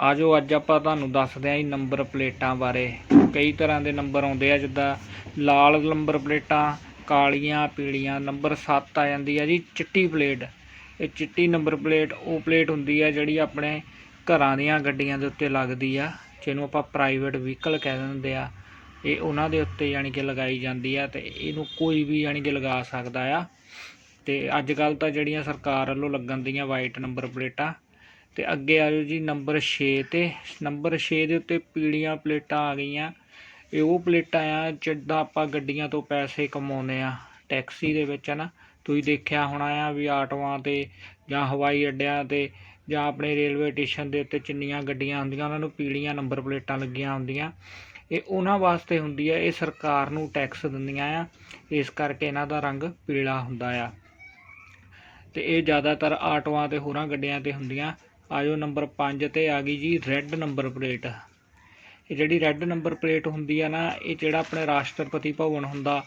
ਆਜੋ, ਅੱਜ ਆਪਾਂ ਤੁਹਾਨੂੰ ਦੱਸਦੇ ਆਂ ਜੀ ਨੰਬਰ ਪਲੇਟਾਂ ਬਾਰੇ। ਕਈ ਤਰ੍ਹਾਂ ਦੇ ਨੰਬਰ ਆਉਂਦੇ ਆ, ਜਿੱਦਾਂ ਲਾਲ ਨੰਬਰ ਪਲੇਟਾਂ, ਕਾਲੀਆਂ, ਪੀਲੀਆਂ, ਨੰਬਰ 7 ਆ ਜਾਂਦੀ ਆ ਜੀ, ਚਿੱਟੀ ਪਲੇਟ। ਇਹ ਚਿੱਟੀ ਨੰਬਰ ਪਲੇਟ, ਉਹ ਪਲੇਟ ਹੁੰਦੀ ਆ ਜਿਹੜੀ ਆਪਣੇ ਘਰਾਂ ਦੀਆਂ ਗੱਡੀਆਂ ਦੇ ਉੱਤੇ ਲੱਗਦੀ ਆ, ਜਿਹਨੂੰ ਆਪਾਂ ਪ੍ਰਾਈਵੇਟ ਵਹੀਕਲ ਕਹਿ ਦਿੰਦੇ ਆ। ਇਹ ਉਹਨਾਂ ਦੇ ਉੱਤੇ ਯਾਨੀ ਕਿ ਲਗਾਈ ਜਾਂਦੀ ਆ ਤੇ ਇਹਨੂੰ ਕੋਈ ਵੀ ਯਾਨੀ ਕਿ ਲਗਾ ਸਕਦਾ ਆ। ਤੇ ਅੱਜ ਕੱਲ ਤਾਂ ਜਿਹੜੀਆਂ ਸਰਕਾਰ ਵੱਲੋਂ ਲੱਗਣ ਦੀਆਂ ਵਾਈਟ ਨੰਬਰ ਪਲੇਟਾਂ ਤੇ ਅੱਗੇ ਆ ਜਾਓ ਜੀ ਨੰਬਰ 6 ਤੇ। ਨੰਬਰ 6 ਦੇ ਉੱਤੇ ਪੀਲੀਆਂ ਪਲੇਟਾਂ ਆ ਗਈਆਂ। ਇਹ ਉਹ ਪਲੇਟਾਂ ਆ ਜਿੱਦਾਂ ਆਪਾਂ ਗੱਡੀਆਂ ਤੋਂ ਪੈਸੇ ਕਮਾਉਂਦੇ ਆ। ਟੈਕਸੀ ਦੇ ਵਿੱਚ ਨਾ ਤੁਸੀਂ ਦੇਖਿਆ ਹੋਣਾ ਆ ਵੀ ਆਟੋਆਂ ਤੇ ਜਾਂ ਹਵਾਈ ਅੱਡਿਆਂ ਤੇ ਜਾਂ ਆਪਣੇ ਰੇਲਵੇ ਸਟੇਸ਼ਨ ਦੇ ਉੱਤੇ ਚਿੰਨੀਆਂ ਗੱਡੀਆਂ ਹੁੰਦੀਆਂ ਉਹਨਾਂ ਨੂੰ ਪੀਲੀਆਂ ਨੰਬਰ ਪਲੇਟਾਂ ਲੱਗੀਆਂ ਹੁੰਦੀਆਂ। ਇਹ ਉਹਨਾਂ ਵਾਸਤੇ ਹੁੰਦੀ ਆ, ਇਹ ਸਰਕਾਰ ਨੂੰ ਟੈਕਸ ਦਿੰਦੀਆਂ ਆ। ਇਸ ਕਰਕੇ ਇਹਨਾਂ ਦਾ ਰੰਗ ਪੀਲਾ ਹੁੰਦਾ ਆ। ਤੇ ਇਹ ਜ਼ਿਆਦਾਤਰ ਆਟੋਆਂ ਤੇ ਹੋਰਾਂ ਗੱਡੀਆਂ ਤੇ ਹੁੰਦੀਆਂ। ਆਜੋ ਨੰਬਰ 5 ਤੇ ਆ ਗਈ ਜੀ ਰੈੱਡ ਨੰਬਰ ਪਲੇਟ। ਇਹ ਜਿਹੜੀ ਰੈੱਡ ਨੰਬਰ ਪਲੇਟ ਹੁੰਦੀ ਆ ਨਾ, ਇਹ ਜਿਹੜਾ ਆਪਣੇ ਰਾਸ਼ਟਰਪਤੀ ਭਵਨ ਹੁੰਦਾ,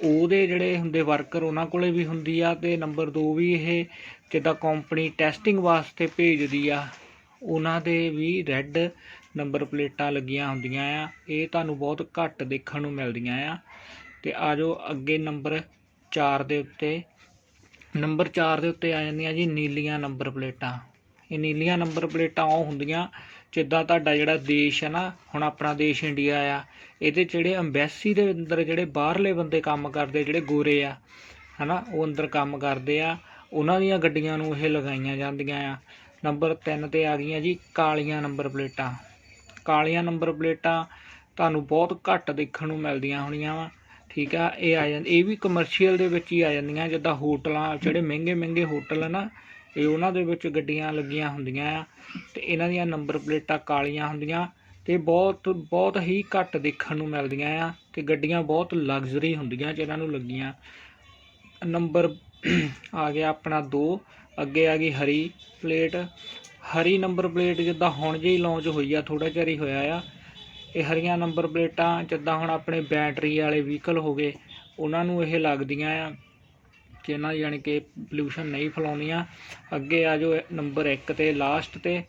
ਉਹਦੇ ਜਿਹੜੇ ਹੁੰਦੇ ਵਰਕਰ ਉਹਨਾਂ ਕੋਲੇ ਵੀ ਹੁੰਦੀ ਆ ਤੇ ਨੰਬਰ 2 ਵੀ ਇਹ ਜਿੱਦਾਂ ਕੰਪਨੀ ਟੈਸਟਿੰਗ ਵਾਸਤੇ ਭੇਜਦੀ ਆ, ਉਹਨਾਂ ਦੇ ਵੀ ਰੈੱਡ ਨੰਬਰ ਪਲੇਟਾਂ ਲੱਗੀਆਂ ਹੁੰਦੀਆਂ ਆ। ਇਹ ਤੁਹਾਨੂੰ ਬਹੁਤ ਘੱਟ ਦੇਖਣ ਨੂੰ ਮਿਲਦੀਆਂ ਆ। ਤੇ ਆਜੋ ਅੱਗੇ ਨੰਬਰ 4 ਦੇ ਉੱਤੇ। ਨੰਬਰ 4 ਦੇ ਉੱਤੇ ਆ ਜਾਂਦੀਆਂ ਜੀ ਨੀਲੀਆਂ ਨੰਬਰ ਪਲੇਟਾਂ। ਇਹ ਨੀਲੀਆਂ ਨੰਬਰ ਪਲੇਟਾਂ ਉਹ ਹੁੰਦੀਆਂ, ਜਿੱਦਾਂ ਤੁਹਾਡਾ ਜਿਹੜਾ ਦੇਸ਼ ਹੈ ਨਾ, ਹੁਣ ਆਪਣਾ ਦੇਸ਼ ਇੰਡੀਆ ਆ, ਇਹਦੇ 'ਚ ਜਿਹੜੇ ਅੰਬੈਸੀ ਦੇ ਅੰਦਰ ਜਿਹੜੇ ਬਾਹਰਲੇ ਬੰਦੇ ਕੰਮ ਕਰਦੇ, ਜਿਹੜੇ ਗੋਰੇ ਆ, ਹਨਾ, ਉਹ ਅੰਦਰ ਕੰਮ ਕਰਦੇ ਆ, ਉਹਨਾਂ ਦੀਆਂ ਗੱਡੀਆਂ ਨੂੰ ਇਹ ਲਗਾਈਆਂ ਜਾਂਦੀਆਂ ਆ। ਨੰਬਰ 3 ਤੇ ਆ ਗਈਆਂ ਜੀ, ਕਾਲੀਆਂ ਨੰਬਰ ਪਲੇਟਾਂ। ਕਾਲੀਆਂ ਨੰਬਰ ਪਲੇਟਾਂ ਤੁਹਾਨੂੰ ਬਹੁਤ ਘੱਟ ਦੇਖਣ ਨੂੰ ਮਿਲਦੀਆਂ ਹੋਣੀਆਂ ਵਾ, ਠੀਕ ਆ, ਇਹ ਆ ਜਾਂਦੀ ਇਹ ਵੀ ਕਮਰਸ਼ੀਅਲ ਦੇ ਵਿੱਚ ਹੀ ਆ ਜਾਂਦੀਆਂ, ਜਿੱਦਾਂ ਹੋਟਲਾਂ, ਜਿਹੜੇ ਮਹਿੰਗੇ ਮਹਿੰਗੇ ਹੋਟਲ ਆ ਨਾ ਉਹਨਾਂ ਦੇ ਵਿੱਚ ਗੱਡੀਆਂ ਲੱਗੀਆਂ ਹੁੰਦੀਆਂ ਆ ਤੇ ਇਹਨਾਂ ਦੀਆਂ ਨੰਬਰ ਪਲੇਟਾਂ ਕਾਲੀਆਂ ਹੁੰਦੀਆਂ ਤੇ ਬਹੁਤ ਬਹੁਤ ਹੀ ਘੱਟ ਦੇਖਣ ਨੂੰ ਮਿਲਦੀਆਂ ਆ ਤੇ ਗੱਡੀਆਂ ਬਹੁਤ ਲਗਜ਼ਰੀ ਹੁੰਦੀਆਂ ਜਿਹਨਾਂ ਨੂੰ ਲੱਗੀਆਂ। ਨੰਬਰ ਆ ਗਿਆ ਆਪਣਾ 2 ਅੱਗੇ ਆ ਗਈ ਹਰੀ ਪਲੇਟ। ਹਰੀ ਨੰਬਰ ਪਲੇਟ ਜਿੱਦਾਂ ਹੁਣ ਜਿਹੀ ਲਾਂਚ ਹੋਈ ਆ ਥੋੜਾ ਚਿਰ ਹੀ ਹੋਇਆ ਆ। ਇਹ ਹਰੀਆਂ ਨੰਬਰ ਪਲੇਟਾਂ ਜਿੱਦਾਂ ਹੁਣ ਆਪਣੇ ਬੈਟਰੀ ਵਾਲੇ ਵਹੀਕਲ ਹੋ ਗਏ, ਉਹਨਾਂ ਨੂੰ ਇਹ ਲੱਗਦੀਆਂ ਆ। ਜਿਹਨਾਂ ਯਾਨੀ ਕਿ ਪੋਲੂਸ਼ਨ ਨਹੀਂ ਫੈਲਾਉਂਦੀਆਂ ਅੱਗੇ ਆ ਜੋ ਨੰਬਰ 1 ਤੇ ਲਾਸਟ ਤੇ।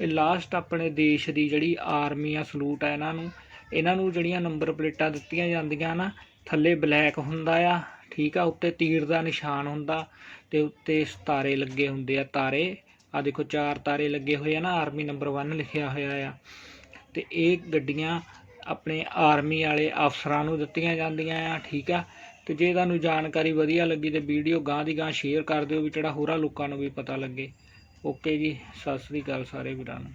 ਇਹ ਲਾਸਟ ਆਪਣੇ ਦੇਸ਼ ਦੀ ਜਿਹੜੀ ਆਰਮੀ ਆ ਸਲੂਟ ਆ ਇਹਨਾਂ ਨੂੰ। ਇਹਨਾਂ ਨੂੰ ਜਿਹੜੀਆਂ ਨੰਬਰ ਪਲੇਟਾਂ ਦਿੱਤੀਆਂ ਜਾਂਦੀਆਂ ਨਾ, ਥੱਲੇ ਬਲੈਕ ਹੁੰਦਾ ਆ, ਠੀਕ ਆ, ਉੱਤੇ ਤੀਰ ਦਾ ਨਿਸ਼ਾਨ ਹੁੰਦਾ ਤੇ ਉੱਤੇ ਸਤਾਰੇ ਲੱਗੇ ਹੁੰਦੇ ਆ, ਤਾਰੇ। ਆ ਦੇਖੋ, ਚਾਰ ਤਾਰੇ ਲੱਗੇ ਹੋਏ ਆ ਨਾ ਆਰਮੀ ਨੰਬਰ 1 ਲਿਖਿਆ ਹੋਇਆ ਆ। ਤੇ ਇਹ ਗੱਡੀਆਂ ਆਪਣੇ ਆਰਮੀ ਵਾਲੇ ਅਫਸਰਾਂ ਨੂੰ ਦਿੱਤੀਆਂ ਜਾਂਦੀਆਂ ਆ, ਠੀਕ ਆ। ਤੇ ਜੇ ਤੁਹਾਨੂੰ ਜਾਣਕਾਰੀ ਵਧੀਆ ਲੱਗੀ ਤੇ ਵੀਡੀਓ ਗਾਂ ਦੀ ਗਾਂ ਸ਼ੇਅਰ ਕਰ ਦਿਓ ਵੀ ਜਿਹੜਾ ਹੋਰਾਂ ਲੋਕਾਂ ਨੂੰ ਵੀ ਪਤਾ ਲੱਗੇ। ਓਕੇ ਜੀ, ਸਤਿ ਸ੍ਰੀ ਅਕਾਲ ਸਾਰੇ ਵੀਰਾਂ ਨੂੰ।